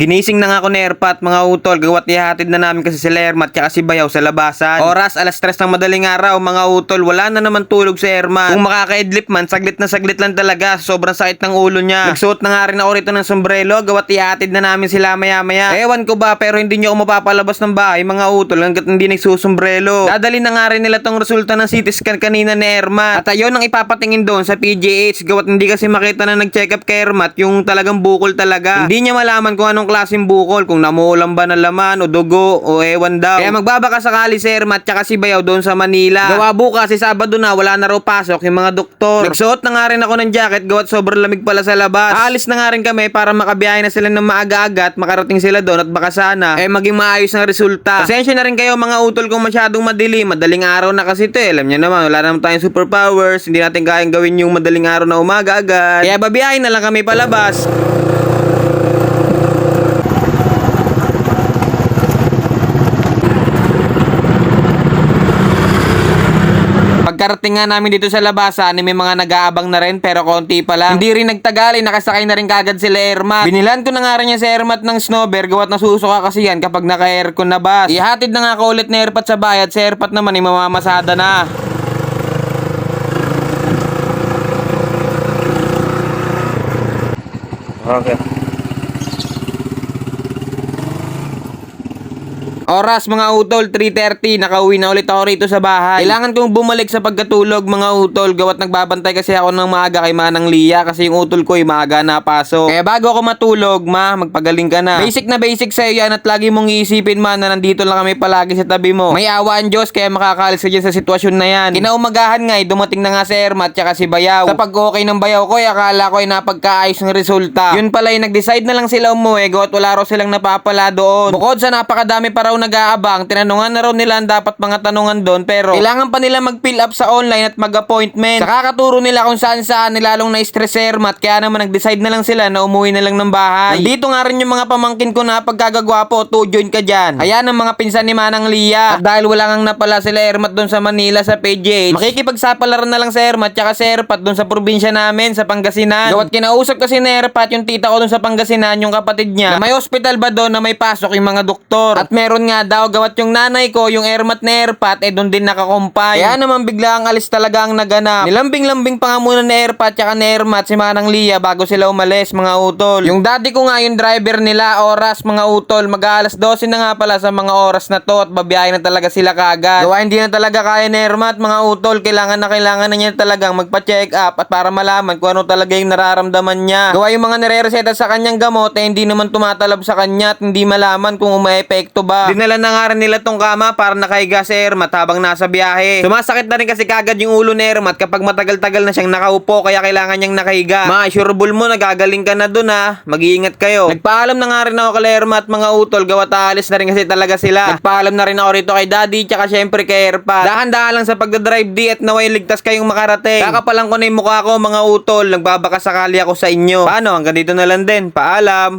Ginising na nga ako ni Erpat mga utol gawat ihatid na namin kasi si Ermat tsaka si Bayaw sa labasan. Oras alas 3 ng madaling araw mga utol wala na naman tulog si Ermat. Kung makakaidlip man saglit na saglit lang talaga sobrang sakit ng ulo niya. Nagsuot na nga rin ako rito ng sombrero gawat ihatid na namin sila maya maya. Ewan ko ba pero hindi niyo ako mapapalabas ng bahay mga utol hanggat hindi nagsusombrero. Dadali na nga rin nila tong resulta ng CT scan kanina ni Ermat. At ayun ang ipapatingin doon sa PGH gawat hindi kasi makita na nag-check up kay Ermat yung talagang bukol talaga. Hindi niya malaman kung anong klaseng bukol, kung namuulan ba ng laman o dugo o ewan daw. Kaya magbabaka sakali si Ermat tsaka si Bayaw doon sa Manila. Gawa bukas, si Sabado na, wala na raw pasok yung mga doktor. Nagsuot na nga rin ako ng jacket gawat sobrang lamig pala sa labas. Aalis na nga rin kami para makabiyahe na sila ng maaga-aga at makarating sila doon at baka sana eh maging maayos ang resulta. Pasensya na rin kayo mga utol kung masyadong madilim. Madaling araw na kasi ito eh. Alam niyo naman, wala naman tayong superpowers. Hindi natin kayang gawin yung madaling araw na umaga agad. Kaya babiyahe na lang kami palabas. Pagkarating nga namin dito sa labasan, may mga nag-aabang na rin pero konti pa lang. Hindi rin nagtagal, eh, nakasakay na rin kagad sila Ermat. Binilan ko na nga rin niya si Ermat ng snowber, gawat nasusuka kasi yan kapag naka-aircon na bus. Ihatid na nga ako ulit ni Erpat sa bayad, si Erpat naman ay mamamasada na. Okay. Oras mga utol, 3.30, nakauwi na ulit ako rito sa bahay. Kailangan kong bumalik sa pagkatulog mga utol, gawat nagbabantay kasi ako ng maaga kay Manang Lia kasi yung utol ko ay maaga na pasok. Kaya bago ako matulog, ma, magpagaling ka na. Basic na basic sa'yo yan at lagi mong iisipin man na nandito lang kami palagi sa tabi mo. May awa ang Diyos kaya makakalis ka dyan sa sitwasyon na yan. Kinaumagahan nga, eh, dumating na nga si Ermat tsaka si Bayaw. Sa pag okay ng Bayaw ko, ay akala ko ay napagkaayos ng resulta. Yun pala ay nag-decide na lang sila umuwi, gawat wala raw silang napapala doon. Bukod sa napakadami pa raw nag-aabang, tinanungan na raw nila ang dapat mga tanungan doon pero kailangan pa nila mag-fill up sa online at mag-appointment. Sa kakaturo nila kung saan saan nilalong na-stress si Ermat kaya naman nag-decide na lang sila na umuwi na lang ng bahay. Dito nga rin yung mga pamangkin ko na pagkagagwapo, to join ka dyan. Ayan ang mga pinsan ni Manang Lia. At dahil wala ngang napala sila Ermat doon sa Manila sa PJ, makikipagsapalaran na lang sa Ermat tsaka si Erpat doon sa probinsya namin sa Pangasinan. Gawat kinausap kasi ni Erpat yung tita ko doon sa Pangasinan, yung kapatid niya, na may hospital ba doon na may pasok yung mga doktor. At meron nga daw gawat yung nanay ko, yung Ermat na Erpat, eh doon din nakakumpay. Kaya naman bigla ang alis talaga ang naganap. Nilambing-lambing pa nga muna ni Erpat tsaka ni Ermat si Manang Lia bago sila umalis mga utol. Yung daddy ko nga yung driver nila, oras mga utol, mag-aalas 12 na nga pala sa mga oras na to at babiyahe na talaga sila kagad. Gawa hindi na talaga kaya ni Ermat mga utol, kailangan na kailangan na niya talagang magpa-check up at para malaman kung ano talaga yung nararamdaman niya. Gawa yung mga nire-reseta sa kanyang gamot eh hindi naman tumatalab sa kanya at hindi malaman kung umaepekto ba. Dinala na nga rin nila tong kama para nakahiga si Ermat habang nasa biyahe. Sumasakit na rin kasi kagad yung ulo ni Ermat kapag matagal-tagal na siyang nakaupo kaya kailangan niyang nakahiga. Ma, sure bull mo, nagagaling ka na dun ha. Mag-iingat kayo. Nagpaalam na nga rin ako kay Ermat mga utol, gawa taalis na rin kasi talaga sila. Nagpaalam na rin ako rito kay Daddy tsaka syempre kay Erpat. Dahan-dahan lang sa pagdadrive di at naway ligtas kayong makarating. Kakapalang ko na yung mukha ko mga utol, nagbabaka sakali ako sa inyo. Paano? Hanggang dito na lang din. Paalam.